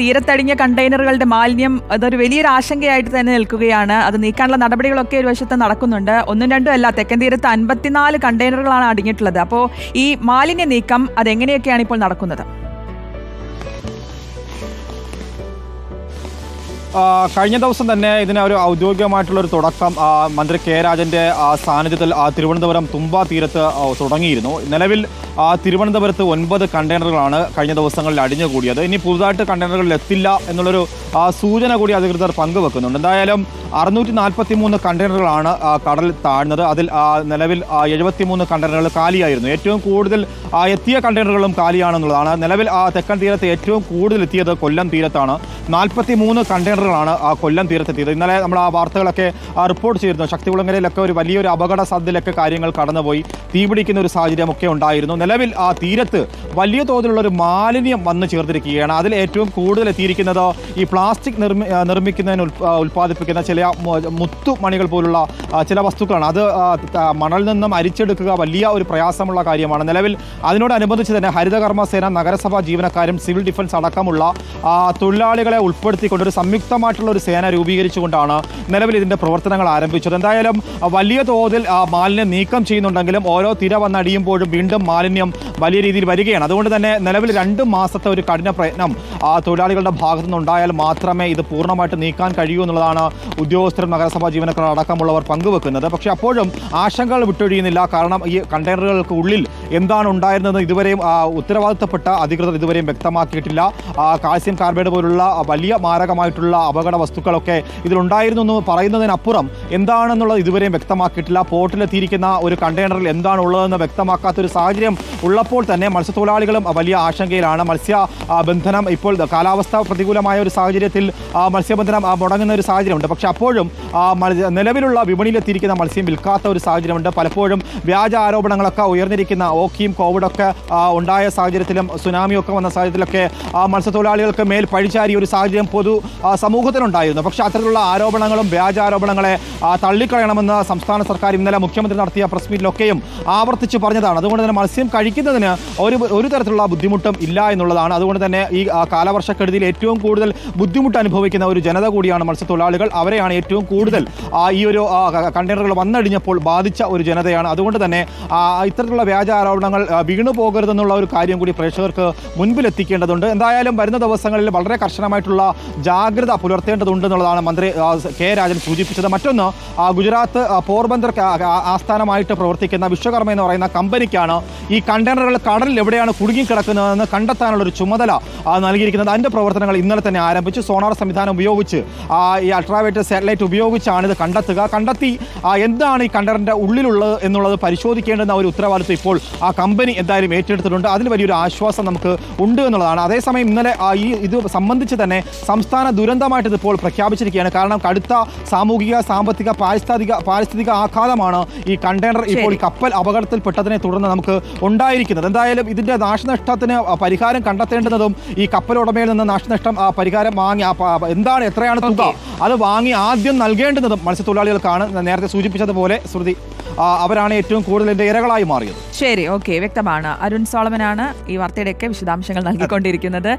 തീരത്തടിഞ്ഞ കണ്ടെയ്നറുകളുടെ മാലിന്യം അതൊരു വലിയൊരു ആശങ്കയായിട്ട് തന്നെ നിൽക്കുകയാണ്. അത് നീക്കാനുള്ള നടപടികളൊക്കെ ഒരു വശത്ത് നടക്കുന്നുണ്ട്. ഒന്നും രണ്ടും അല്ല തെക്കൻ തീരത്ത് അൻപത്തിനാല് കണ്ടെയ്നറുകളാണ് അടിഞ്ഞിട്ടുള്ളത്. അപ്പോൾ ഈ മാലിന്യ നീക്കം അതെങ്ങനെയൊക്കെയാണ് ഇപ്പോൾ നടക്കുന്നത്? കഴിഞ്ഞ ദിവസം തന്നെ ഇതിന് ഒരു ഔദ്യോഗികമായിട്ടുള്ള ഒരു തുടക്കം മന്ത്രി കെ രാജന്റെ സാന്നിധ്യത്തിൽ തിരുവനന്തപുരം തുമ്പ തീരത്ത് തുടങ്ങിയിരുന്നു. നിലവിൽ തിരുവനന്തപുരത്ത് ഒൻപത് കണ്ടെയ്നറുകളാണ് കഴിഞ്ഞ ദിവസങ്ങളിൽ അടിഞ്ഞുകൂടിയത്. ഇനി പുതുതായിട്ട് കണ്ടെയ്നറുകളിൽ എത്തില്ല എന്നുള്ളൊരു സൂചന കൂടി അധികൃതർ പങ്കുവെക്കുന്നുണ്ട്. എന്തായാലും അറുന്നൂറ്റി നാൽപ്പത്തി മൂന്ന് കണ്ടെയ്നറുകളാണ് കടൽ താഴ്ന്നത്. അതിൽ നിലവിൽ എഴുപത്തി മൂന്ന് കണ്ടെയ്നറുകൾ കാലിയായിരുന്നു. ഏറ്റവും കൂടുതൽ എത്തിയ കണ്ടെയ്നറുകളും കാലിയാണെന്നുള്ളതാണ്. നിലവിൽ തെക്കൻ തീരത്ത് ഏറ്റവും കൂടുതൽ എത്തിയത് കൊല്ലം തീരത്താണ്. നാൽപ്പത്തി മൂന്ന് കണ്ടെയ്നറുകളാണ് ആ കൊല്ലം തീരത്തെത്തിയത്. ഇന്നലെ നമ്മൾ ആ വാർത്തകളൊക്കെ റിപ്പോർട്ട് ചെയ്തിരുന്നു. ശക്തികുളങ്ങരയിലൊക്കെ ഒരു വലിയൊരു അപകട സാധ്യതയിലൊക്കെ കാര്യങ്ങൾ കടന്നുപോയി. തീപിടിക്കുന്ന ഒരു സാഹചര്യമൊക്കെ ഉണ്ടായിരുന്നു. നിലവിൽ ആ തീരത്ത് വലിയ തോതിലുള്ള ഒരു മാലിന്യം വന്നു ചേർത്തിരിക്കുകയാണ്. അതിൽ ഏറ്റവും കൂടുതൽ എത്തിയിരിക്കുന്നത് ഈ പ്ലാസ്റ്റിക് നിർമ്മി നിർമ്മിക്കുന്നതിന് ഉൽ- ഉൽപ്പാദിപ്പിക്കുന്ന ചില മുത്തുമണികൾ പോലുള്ള ചില വസ്തുക്കളാണ്. അത് മണലിൽ നിന്നും അരിച്ചെടുക്കുക വലിയ ഒരു പ്രയാസമുള്ള കാര്യമാണ്. നിലവിൽ അതിനോടനുബന്ധിച്ച് തന്നെ ഹരിതകർമ്മ സേന നഗരസഭാ ജീവനക്കാരും സിവിൽ ഡിഫൻസ് അടക്കമുള്ള തൊഴിലാളികളെ ഉൾപ്പെടുത്തിക്കൊണ്ട് ഒരു സംയുക്തമായിട്ടുള്ള ഒരു സേന രൂപീകരിച്ചുകൊണ്ടാണ് നിലവിൽ ഇതിന്റെ പ്രവർത്തനങ്ങൾ ആരംഭിച്ചത്. എന്തായാലും വലിയ തോതിൽ മാലിന്യം നീക്കം ചെയ്യുന്നുണ്ടെങ്കിലും ഓരോ തിര വന്നടിയുമ്പോഴും വീണ്ടും മാലിന്യം വലിയ രീതിയിൽ വരികയാണ്. അതുകൊണ്ട് തന്നെ നിലവിൽ രണ്ട് മാസത്തെ ഒരു കഠിന പ്രയത്നം തൊഴിലാളികളുടെ ഭാഗത്തു നിന്നുണ്ടായാൽ മാത്രമേ ഇത് പൂർണമായിട്ട് നീക്കാൻ കഴിയൂ എന്നുള്ളതാണ് ഉദ്യോഗസ്ഥരും നഗരസഭാ ജീവനക്കാർ അടക്കമുള്ളവർ പങ്കുവെക്കുന്നത്. പക്ഷേ അപ്പോഴും ആശങ്കകൾ വിട്ടൊഴിയുന്നില്ല. കാരണം ഈ കണ്ടെയ്നറുകൾക്ക് ഉള്ളിൽ എന്താണ് ഉണ്ടായിരുന്നത് ഇതുവരെയും ഉത്തരവാദിത്തപ്പെട്ട അധികൃതർ ഇതുവരെയും വ്യക്തമാക്കിയിട്ടില്ല. കാൽസ്യം കാർബൈഡ് പോലുള്ള വലിയ മാരകമായിട്ടുള്ള അപകട വസ്തുക്കളൊക്കെ ഇതിലുണ്ടായിരുന്നു എന്ന് പറയുന്നതിനപ്പുറം എന്താണെന്നുള്ളത് ഇതുവരെയും വ്യക്തമാക്കിയിട്ടില്ല. പോർട്ടിലെത്തിയിരിക്കുന്ന ഒരു കണ്ടെയ്നറിൽ എന്താണ് ഉള്ളതെന്ന് വ്യക്തമാക്കാത്ത ഒരു സാഹചര്യം ഉള്ളപ്പോൾ തന്നെ മത്സ്യത്തൊഴിലാളികളും വലിയ ആശങ്കയിലാണ്. മത്സ്യ ബന്ധനം ഇപ്പോൾ കാലാവസ്ഥ പ്രതികൂലമായ ഒരു സാഹചര്യത്തിൽ മത്സ്യബന്ധനം മുടങ്ങുന്ന ഒരു സാഹചര്യമുണ്ട്. പക്ഷേ അപ്പോഴും നിലവിലുള്ള വിപണിയിലെത്തിയിരിക്കുന്ന മത്സ്യം വിൽക്കാത്ത ഒരു സാഹചര്യമുണ്ട്. പലപ്പോഴും വ്യാജ ആരോപണങ്ങളൊക്കെ ഉയർന്നിരിക്കുന്ന ഓക്കിയും കോവിഡൊക്കെ ഉണ്ടായ സാഹചര്യത്തിലും സുനാമിയൊക്കെ വന്ന സാഹചര്യത്തിലൊക്കെ മത്സ്യത്തൊഴിലാളികൾക്ക് മേൽ പഴിചാരിയ ഒരു സാഹചര്യം പൊതു ആ, സമൂഹത്തിനുണ്ടായിരുന്നു പക്ഷേ അത്തരത്തിലുള്ള ആരോപണങ്ങളും വ്യാജാരോപണങ്ങളെ തള്ളിക്കളയണമെന്ന് സംസ്ഥാന സർക്കാർ ഇന്നലെ മുഖ്യമന്ത്രി നടത്തിയ പ്രസ് മീറ്റിലൊക്കെയും ആവർത്തിച്ച് പറഞ്ഞതാണ്. അതുകൊണ്ട് തന്നെ മത്സ്യം കഴിക്കുന്നതിന് ഒരു ഒരു തരത്തിലുള്ള ബുദ്ധിമുട്ടും ഇല്ല എന്നുള്ളതാണ്. അതുകൊണ്ട് തന്നെ ഈ കാലവർഷക്കെടുതിയിൽ ഏറ്റവും കൂടുതൽ ബുദ്ധിമുട്ട് അനുഭവിക്കുന്ന ഒരു ജനത കൂടിയാണ് മത്സ്യത്തൊഴിലാളികൾ. അവരെയാണ് ഏറ്റവും കൂടുതൽ ഈ ഒരു കണ്ടെയ്നറുകൾ വന്നടിഞ്ഞപ്പോൾ ബാധിച്ച ഒരു ജനതയാണ്. അതുകൊണ്ട് തന്നെ ഇത്തരത്തിലുള്ള വ്യാജ ആരോപണങ്ങൾ വീണു പോകരുതെന്നുള്ള ഒരു കാര്യം കൂടി പ്രേക്ഷകർക്ക് മുൻപിലെത്തിക്കേണ്ടതുണ്ട്. എന്തായാലും വരുന്ന ദിവസങ്ങളിൽ വളരെ കർശനമായിട്ടുള്ള ജാഗ്രത പുലർത്തേണ്ടതുണ്ട് എന്നുള്ളതാണ് മന്ത്രി കെ രാജൻ സൂചിപ്പിച്ചത്. മറ്റൊന്ന് ഗുജറാത്ത് പോർബന്ദർ ആസ്ഥാനമായിട്ട് പ്രവർത്തിക്കുന്ന വിശ്വകർമ്മ എന്ന് പറയുന്ന കമ്പനിക്കാണ് ഈ കണ്ടെയ്നറുകൾ കടലിൽ എവിടെയാണ് കുടുങ്ങിക്കിടക്കുന്നതെന്ന് കണ്ടെത്താനുള്ള ഒരു ചുമതല നൽകിയിരിക്കുന്നത്. അതിന്റെ പ്രവർത്തനങ്ങൾ ഇന്നലെ തന്നെ ആരംഭിച്ചു. സോണാർ സംവിധാനം ഉപയോഗിച്ച് ഈ അൾട്രാവേറ്റ് സാറ്റലൈറ്റ് ഉപയോഗിച്ചാണ് ഇത് കണ്ടെത്തുക. കണ്ടെത്തി എന്താണ് ഈ കണ്ടറിന്റെ ഉള്ളിലുള്ളത് എന്നുള്ളത് പരിശോധിക്കേണ്ടുന്ന ഒരു ഉത്തരവാദിത്വം ഇപ്പോൾ ആ കമ്പനി എന്തായാലും ഏറ്റെടുത്തിട്ടുണ്ട്. അതിന് വലിയൊരു ആശ്വാസം നമുക്ക് ഉണ്ട് എന്നുള്ളതാണ്. അതേസമയം ഇന്നലെ ഈ ഇത് സംബന്ധിച്ച് തന്നെ സംസ്ഥാന ദുരന്തമായിട്ട് ഇതിപ്പോൾ പ്രഖ്യാപിച്ചിരിക്കുകയാണ്. കാരണം കടുത്ത സാമൂഹിക സാമ്പത്തിക പാരിസ്ഥിതിക പാരിസ്ഥിതിക ആഘാതമാണ് ഈ കണ്ടെയ്നർ ഇപ്പോൾ ഈ കപ്പൽ അപകടത്തിൽപ്പെട്ടതിനെ തുടർന്ന് നമുക്ക് ഉണ്ടായിരിക്കുന്നത്. എന്തായാലും ഇതിന്റെ നാശനഷ്ടത്തിന് പരിഹാരം കണ്ടെത്തേണ്ടുന്നതും ഈ കപ്പൽ ഉടമയിൽ നിന്ന് നാശനഷ്ടം പരിഹാരം വാങ്ങി എന്താണ് എത്രയാണ് തുക അത് വാങ്ങി ആദ്യം നൽകേണ്ടുന്നതും മത്സ്യത്തൊഴിലാളികൾക്കാണ് നേരത്തെ സൂചിപ്പിച്ചതുപോലെ ശ്രുതി അവരാണ് ഏറ്റവും കൂടുതൽ ഇതിന്റെ ഇരകളായി മാറിയത്. ശരി ഓക്കെ വ്യക്തമാണ്. അരുൺ സോളമനാണ് ഈ വാർത്തയുടെയൊക്കെ വിശദാംശങ്ങൾ നൽകിക്കൊണ്ടിരിക്കുന്നത്.